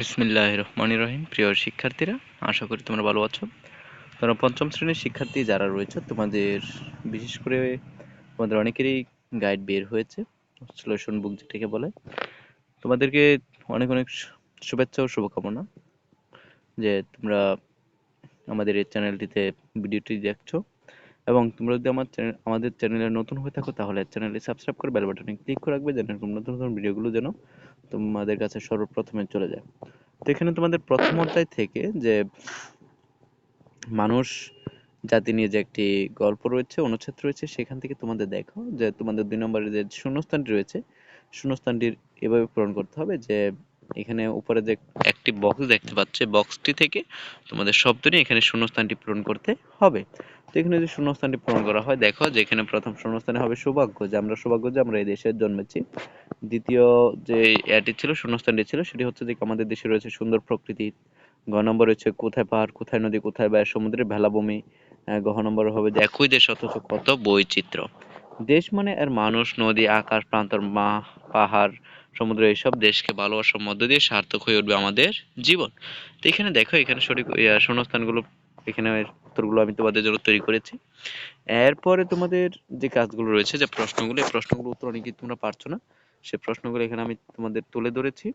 বিসমিল্লাহ রহমান রহিম প্রিয় শিক্ষার্থীরা, আশা করি তোমরা ভালো আছো। তোমরা পঞ্চম শ্রেণির শিক্ষার্থী যারা রয়েছে, তোমাদের বিশেষ করে তোমাদের অনেকেরই গাইড বের হয়েছে সলিউশন বুক যেটাকে বলে। তোমাদেরকে অনেক অনেক শুভেচ্ছা ও শুভকামনা যে তোমরা আমাদের এই চ্যানেলটিতে ভিডিওটি দেখছ। এবং তোমরা যদি আমার চ্যানেল আমাদের চ্যানেলে নতুন হয়ে থাকো, তাহলে চ্যানেলটি সাবস্ক্রাইব করে বেল বাটনে ক্লিক করে রাখবে, যেন এরকম নতুন নতুন ভিডিওগুলো যেন তোমাদের কাছে সর্বপ্রথমে চলে যায়। তো এখানে তোমাদের প্রথম অধ্যায় থেকে যে মানুষ জাতি নিয়ে যে একটি গল্প রয়েছে, অনুচ্ছেদ রয়েছে, সেখান থেকে তোমাদের দেখো যে তোমাদের দুই নম্বরের যে শূন্যস্থানটি রয়েছে, শূন্যস্থানটির এভাবে পূরণ করতে হবে যে এখানে উপরে যে একটি বক্স দেখতে পাচ্ছে। বক্সটি থেকে তোমাদের শব্দ নিয়ে এখানে শূন্যস্থানটি পূরণ করতে হবে। তো এখানে যে শূন্যস্থানটি পূরণ করা হয়, দেখো যে এখানে প্রথম শূন্যস্থানে হবে সৌভাগ্য, যে আমরা সৌভাগ্য যে আমরা এই দেশে জন্মেছি। দ্বিতীয় যে এটি ছিল, শূন্যস্থানটি ছিল, সেটি হচ্ছে যে আমাদের দেশে রয়েছে সুন্দর প্রকৃতি। গ নম্বর রয়েছে কোথায় পাহাড়, কোথায় নদী, কোথায় বা সমুদ্রের ভেলাভূমি। গহ নম্বর হবে যে একই দেশ অথচ কত বৈচিত্র্য। দেশ মানে এর মানুষ, নদী, আকাশ, প্রান্তর মা পাহাড়, সমুদ্র এইসব দেশকে ভালোবাসার মধ্য দিয়ে সার্থক হয়ে উঠবে আমাদের জীবন। তো এখানে দেখো, এখানে সঠিক শূন্যস্থানগুলো, এখানে উত্তরগুলো আমি তোমাদের জন্য তৈরি করেছি। এরপরে তোমাদের যে কাজগুলো রয়েছে, যে প্রশ্নগুলো, এই প্রশ্নগুলো উত্তর অনেকেই তোমরা পারছ না, সে প্রশ্নগুলো এখানে আমি তোমাদের তুলে ধরেছি।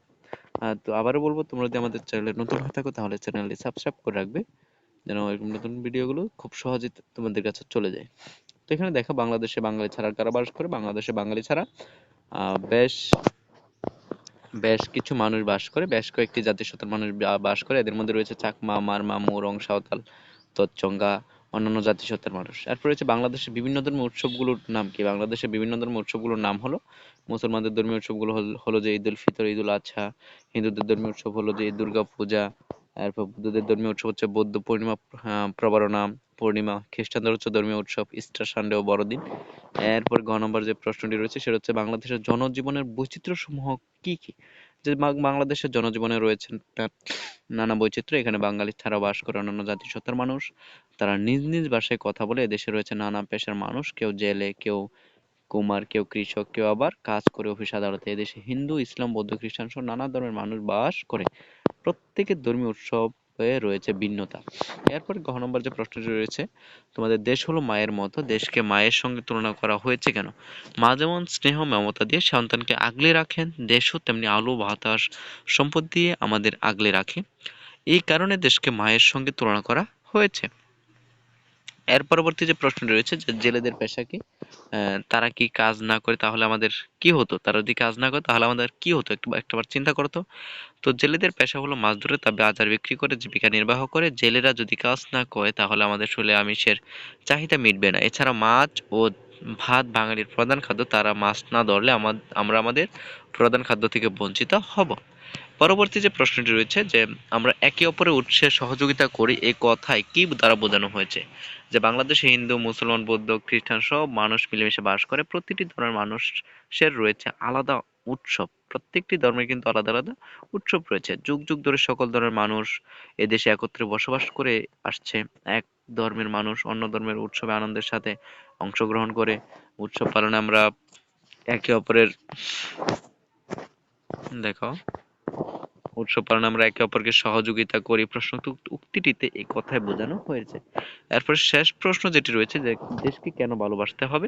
তো আবারও বলব, তোমরা যদি আমাদের চ্যানেলে নতুন হয়ে থাকো, তাহলে চ্যানেলটি সাবস্ক্রাইব করে রাখবে, যেন এরকম নতুন ভিডিওগুলো খুব সহজে তোমাদের কাছে চলে যায়। তো এখানে দেখো বাংলাদেশে বাঙালি ছাড়া কারা বাস করে? বাংলাদেশে বাঙালি ছাড়া বেশ বেশ কিছু মানুষ বাস করে, বেশ কয়েকটি জাতিসত্তার মানুষ বাস করে। এদের মধ্যে রয়েছে চাকমা, মারমা, মোরং, সাঁওতাল, তৎচঙ্গা, অন্যান্য জাতিসত্তার মানুষ। এরপর রয়েছে বাংলাদেশের বিভিন্ন ধর্মের উৎসবগুলোর নাম কি? বাংলাদেশের বিভিন্ন ধর্মের উৎসবগুলোর নাম হলো, মুসলমানদের ধর্মীয় উৎসবগুলো হলো যে ঈদ উল ফিতর ঈদ উল আজহা হিন্দুদের ধর্মীয় উৎসব হলো যে দুর্গা পূজা, এরপর বুদ্ধদের ধর্মীয় উৎসব হচ্ছে বৌদ্ধ পূর্ণিমা প্রবারণা পূর্ণিমা খ্রিস্টানদের হচ্ছে ধর্মীয় উৎসব ইস্টার সানডে ও বড়দিন। এরপর গ নম্বর যে প্রশ্নটি রয়েছে, সেটা হচ্ছে বাংলাদেশের জনজীবনের বৈচিত্র্য সমূহ কি কি? যে বাংলাদেশের জনজীবনে রয়েছে নানা বৈচিত্র্য। এখানে বাঙালি ছাড়াও বাস করে অন্যান্য জাতিসত্তার মানুষ। তারা নিজ নিজ ভাষায় কথা বলে এদেশে রয়েছে নানা পেশার মানুষ। কেউ জেলে, কেউ কুমার, কেউ কৃষক, কেউ আবার কাজ করে অফিস আদালতে। এদেশে হিন্দু, ইসলাম, বৌদ্ধ, খ্রিস্টান সহ নানা ধর্মের মানুষ বাস করে। প্রত্যেকের ধর্মীয় উৎসব রয়েছে ভিন্নতা। এরপর ঘ নম্বর যে প্রশ্নটি রয়েছে, তোমাদের দেশ হলো মায়ের মতো, দেশকে মায়ের সঙ্গে তুলনা করা হয়েছে কেন? মা যেমন স্নেহ, মমতা দিয়ে সন্তানকে আগলে রাখেন, দেশও তেমনি আলো, বাতাস, সম্পদ দিয়ে আমাদের আগলে রাখে। এই কারণে দেশকে মায়ের সঙ্গে তুলনা করা হয়েছে। এর পরবর্তী যে প্রশ্ন রয়েছে যে জেলেদের পেশা কি তারা কি কাজ না করে তাহলে আমাদের কি হতো? তারা যদি কাজ না করে তাহলে আমাদের কি হতো? একটু একটাবার চিন্তা করতো তো। জেলেদের পেশা হলো মাছ ধরে তা বাজার বিক্রি করে, জীবিকা নির্বাহ করে। জেলেরা যদি কাজ না করে তাহলে আমাদের শরীরে আমিষের চাহিদা মিটবে না। এছাড়া মাছ ও ভাত বাঙালির প্রধান খাদ্য, তারা মাছ না ধরলে আমরা আমাদের প্রধান খাদ্য থেকে বঞ্চিত হব। পরবর্তী যে প্রশ্নটি রয়েছে যে, আমরা একে অপরের উৎসে সহযোগিতা করি এই কথায় কি দ্বারা বোঝানো হয়েছে? যে বাংলাদেশে হিন্দু, মুসলমান, বৌদ্ধ, খ্রিস্টান সব মানুষ মিলেমিশে বাস করে, প্রতিটি ধর্মের মানুষের রয়েছে আলাদা উৎসব। প্রত্যেকটি ধর্মের কিন্তু আলাদা আলাদা উৎসব রয়েছে। যুগ যুগ ধরে সকল ধর্মের মানুষ এদেশে একত্রে বসবাস করে আসছে। এক ধর্মের মানুষ অন্য ধর্মের উৎসবে আনন্দের সাথে অংশগ্রহণ করে। উৎসব পালনে আমরা একে অপরের, দেখো। উৎসব পালনে আমরা একে অপরকে সহযোগিতা করি। প্রশ্ন উক্তিটিতে এই কথাই বোঝানো হয়েছে। এরপর শেষ প্রশ্ন যেটি রয়েছে যে, দেশকে কেন ভালোবাসতে হবে?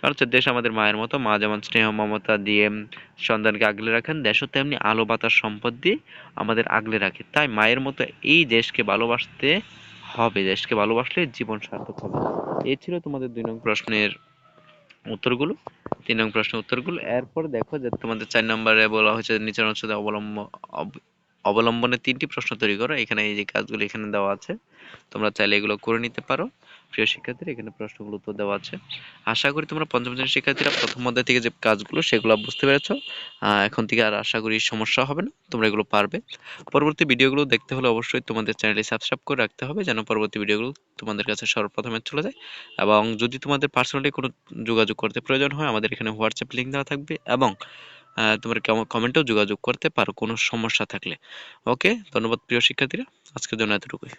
কারণ হচ্ছে দেশ আমাদের মায়ের মতো, মা যেমন স্নেহ, মমতা দিয়ে সন্তানকে আগলে রাখেন, দেশও তেমনি আলো, বাতাস, সম্পদ দিয়ে আমাদের আগলে রাখে। তাই মায়ের মতো এই দেশকে ভালোবাসতে হবে। দেশকে ভালোবাসলে জীবন সার্থক হবে। এই ছিল তোমাদের দুই নং প্রশ্নের উত্তরগুলো, তিন নং প্রশ্নের উত্তরগুলো। এরপর দেখো যে তোমাদের চার নম্বরে বলা হয়েছে নিচের অঞ্চলে অবলম্বন অবলম্বনে তিনটি প্রশ্ন তৈরি করো। এখানে এই যে কাজগুলো এখানে দেওয়া আছে, তোমরা চাইলে এগুলো করে নিতে পারো। প্রিয় শিক্ষার্থীরা, এখানে প্রশ্নগুলো উত্তর দেওয়া আছে। আশা করি তোমরা পঞ্চম শ্রেণির শিক্ষার্থীরা, প্রথম অধ্যায় থেকে যে কাজগুলো, সেগুলো বুঝতে পেরেছ। এখন থেকে আর আশা করি সমস্যা হবে না, তোমরা এগুলো পারবে। পরবর্তী ভিডিওগুলো দেখতে হলে অবশ্যই তোমাদের চ্যানেলটি সাবস্ক্রাইব করে রাখতে হবে, যেন পরবর্তী ভিডিওগুলো তোমাদের কাছে সর্বপ্রথমে চলে যায়। এবং যদি তোমাদের পার্সোনালি কোনো যোগাযোগ করতে প্রয়োজন হয়, আমাদের এখানে হোয়াটসঅ্যাপ লিঙ্ক দেওয়া থাকবে এবং তোমরা কমেন্টেও যোগাযোগ করতে পারো, কোনো সমস্যা থাকলে। ওকে ধন্যবাদ প্রিয় শিক্ষার্থীরা, আজকের জন্য এতটুকুই।